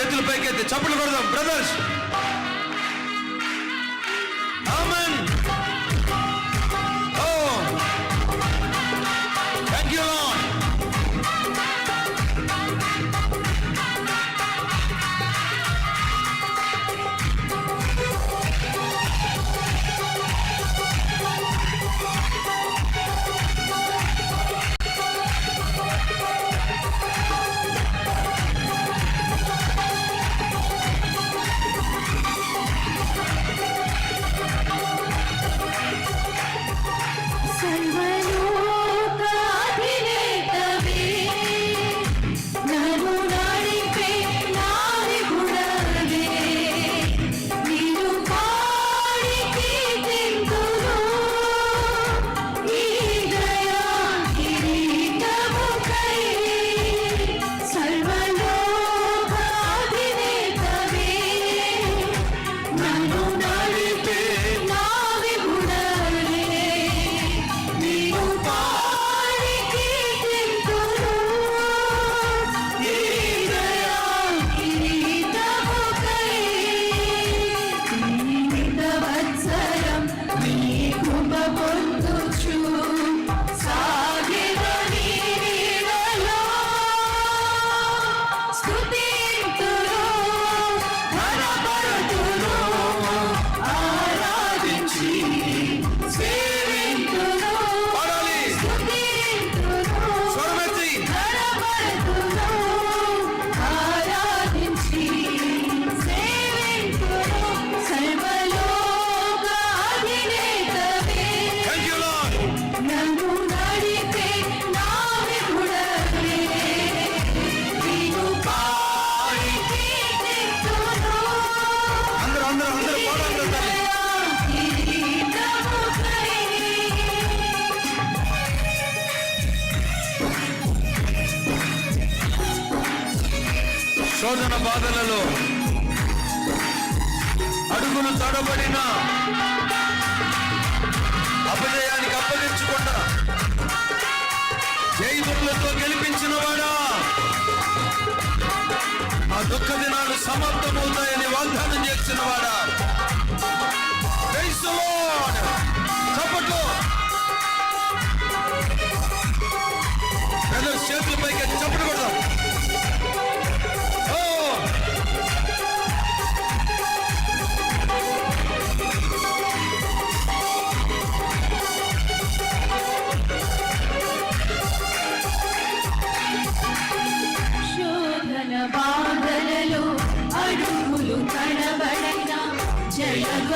చేతుల పైకి అయితే చప్పట్లు కొడదాం బ్రదర్స్ করতে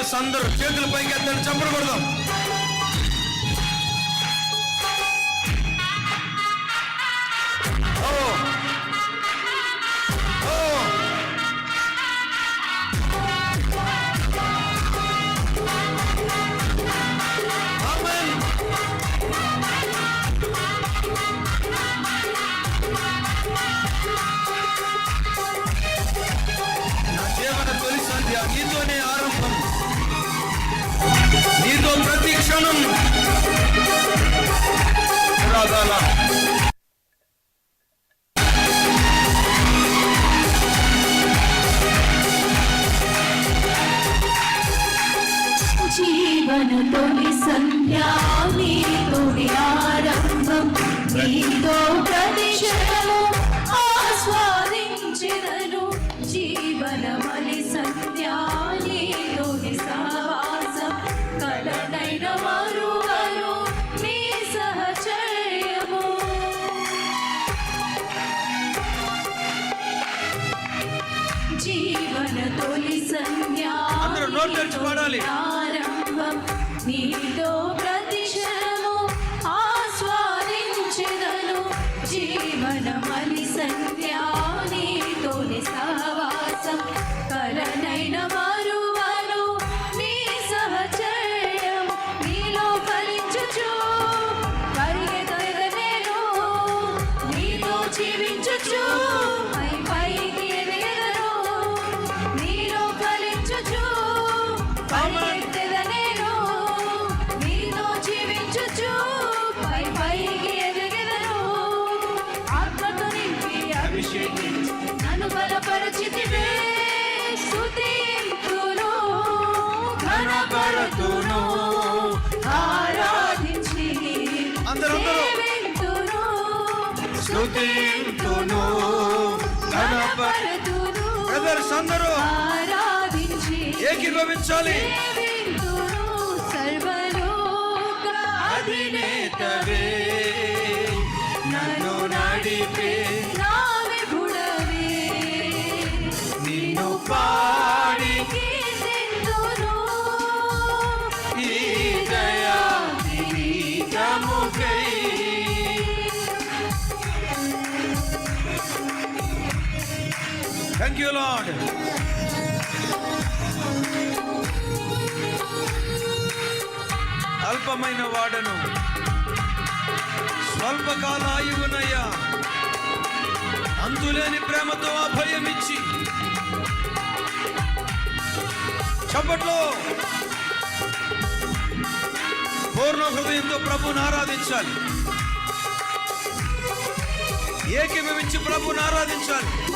కాంగ్రెస్ అందరూ చేతులు పైకి ఎత్తండి చంపలు Tanrı'nın buradana. ఘనపరతును ఆరాధించి. సేవింతును స్తుతింతును బ్రదర్స్ అందరూ ఆరాధించి ఏకీభవించాలి సేవింతును యూ లార్డ్ అల్పమైన వాడను. స్వల్పకాల ఆయువునయ్యా. అంతులేని ప్రేమతో అభయమిచ్చి. చప్పట్లో. పూర్ణ హృదయంతో ప్రభుని ఆరాధించాలి. ఏకీభవించి ప్రభుని ఆరాధించాలి.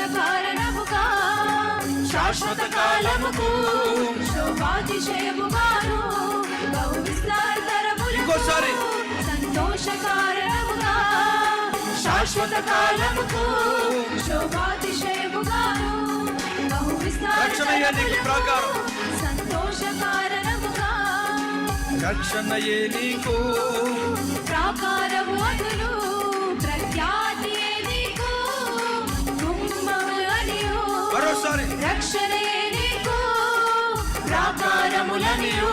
సంతోషకారణముగా శాశ్వత కాలముకు శోభాతిశయముగాను బహు విస్తారకరములకు ఇంకోసారి. సంతోషకారణముగా శాశ్వత కాలముకు శోభాతిశయముగాను బహు నీకు ప్రాకారం. సంతోషకారణముగా రక్షణయే నీకు ప్రాకారము అదులు రక్షణయే నీకు ప్రాకారములనియు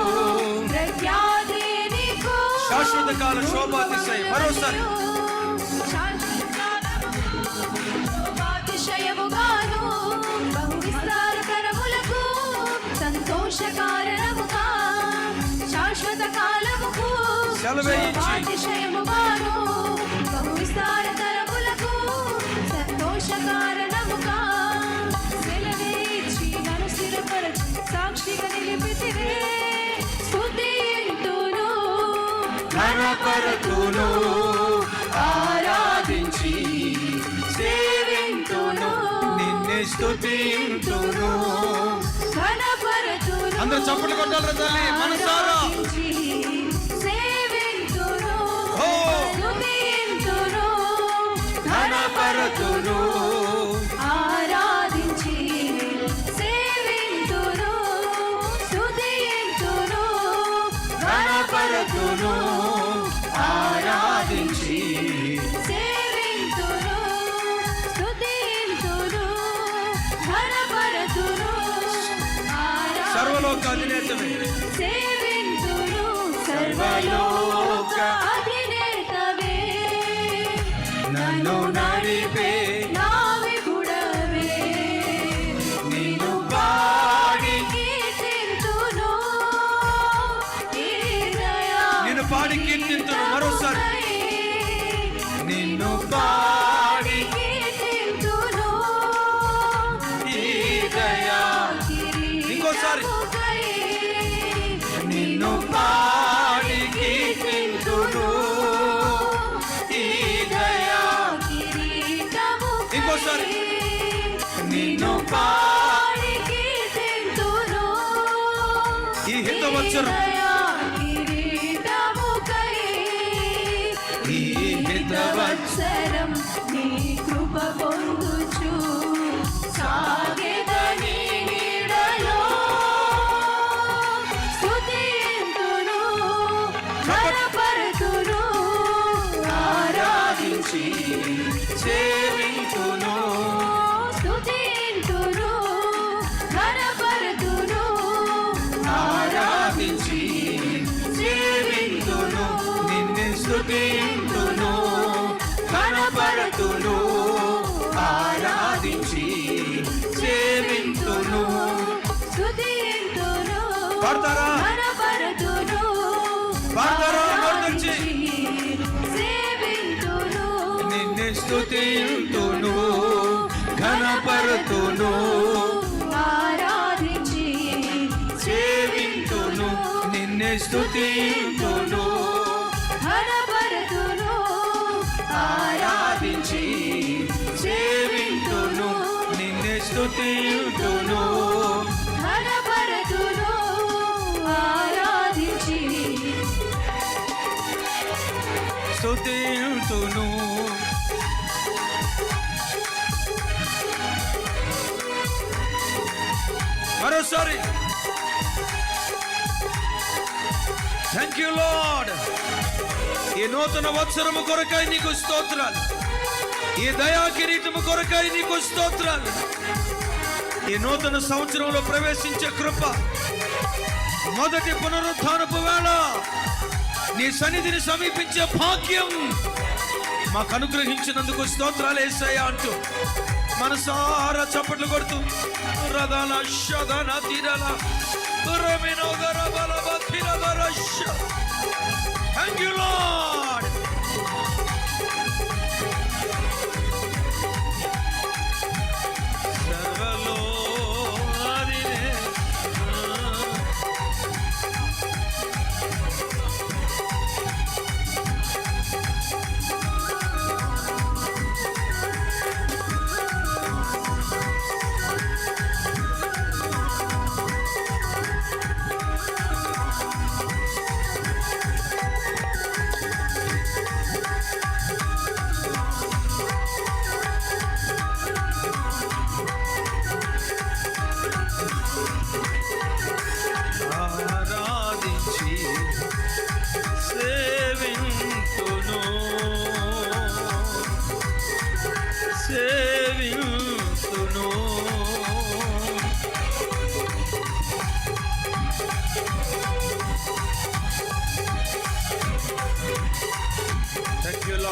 ప్రఖ్యాతియే నీకు శాశ్వత కాల శోభాతిశయం. మరోసారి. శోభాతిశయముగాను బహు శాశ్వత కాలముకు. శోభాతిశయముగాను బహు సంతోషకారణముగా సెలవేయించి ఘనపరతును ఆరాధించి సేవింతును. నిన్నే స్తుతింతును. అందరూ చప్పట్లు కొట్టాలి తల్లి మనసారా? ఈ హితవత్సరం. వచ్చారు నిన్ను స్తుతింతును ఘనపరతును ఆరాధించి సేవింతును. నిన్ను స్తుతింతును ఘనపరతును ఆరాధించి స్తుతింతును మరోసారి థ్యాంక్ యూ లార్డ్ ఈ నూతన వత్సరము కొరకై నీకు స్తోత్రాలు. ఈ దయా కిరీటము కొరకై నీకు స్తోత్రాలు. ఈ నూతన సంవత్సరంలో ప్రవేశించే కృప మొదటి పునరుద్ధానపు వేళ. నీ సన్నిధిని సమీపించే భాగ్యం మాకు అనుగ్రహించినందుకు స్తోత్రాలు వేసాయా అంటూ మనసారా చప్పట్లు కొడుతూ. రథన శదన తీరల. Thank you, Lord.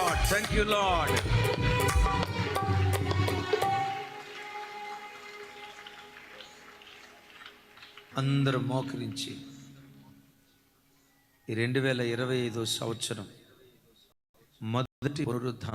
Lord thank you lord అందరూ మోకరించి ఈ రెండు వేల ఇరవై ఐదో సంవత్సరం మొదటి పునరుద్ధాన